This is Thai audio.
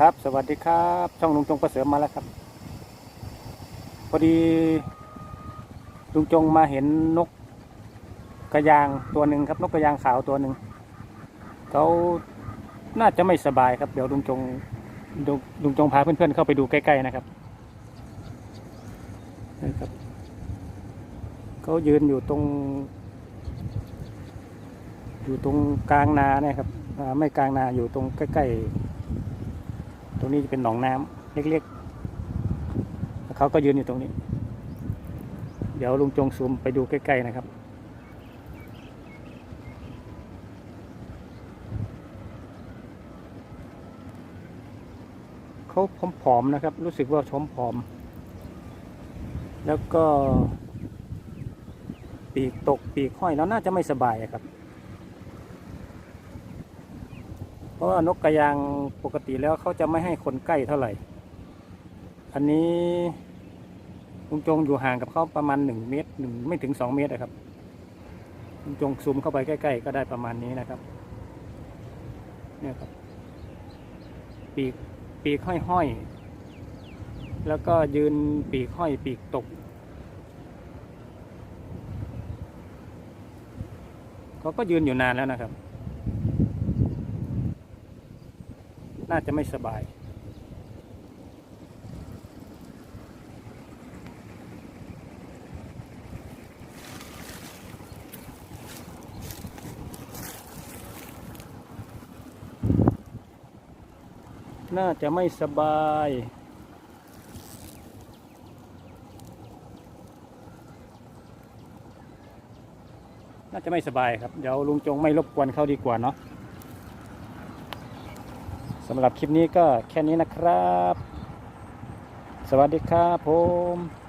ครับ สวัสดีครับ ช่องลุงจงประเสริมมาแล้วครับ พอดี ลุงจงมาเห็นนกกระยางตัวหนึ่งครับ นกกระยางขาวตัวหนึ่งเขาน่าจะไม่สบายครับ เดี๋ยวลุงจงลุงลุงจงพาเพื่อนๆเข้าไปดูใกล้ๆนะครับนะครับเขายืนอยู่ตรง อยู่ตรงกลางนาเนี่ยครับไม่กลางนาอยู่ตรงใกล้ๆ ตรงนี้จะเป็นหนองน้ำเล็กๆแล้วเขาก็ยืนอยู่ตรงนี้ เดี๋ยวลุงจงซูมไปดูใกล้ๆนะครับ เขาผอมๆนะครับ รู้สึกว่าชมผอม แล้วก็ปีกตกปีกห้อยแล้วน่าจะไม่สบายอะครับ เพ ราะว่านกกระยางปกติแล้วเขาจะไม่ให้คนใกล้เท่าไหร่ อันนี้ลุงจงอยู่ห่างกับเขาประมาณหนึ่งเมตรหนึ่งไม่ถึงสองเมตรนะครับลุงจงซูมเข้าไปใกล้ๆ ก็ได้ประมาณนี้นะครับ เนี่ยครับ ปีกปีกห้อยๆ แล้วก็ยืนปีกห้อยปีกตกเขาก็ยืนอยู่นานแล้วนะครับ น่าจะไม่สบาย น่าจะไม่สบายน่าจะไม่สบายครับ เดี๋ยวลุงจงไม่รบกวนเขาดีกว่าเนาะำหรับคลิปนี้ก็แค่นี้นะครับ สวัสดีครับผม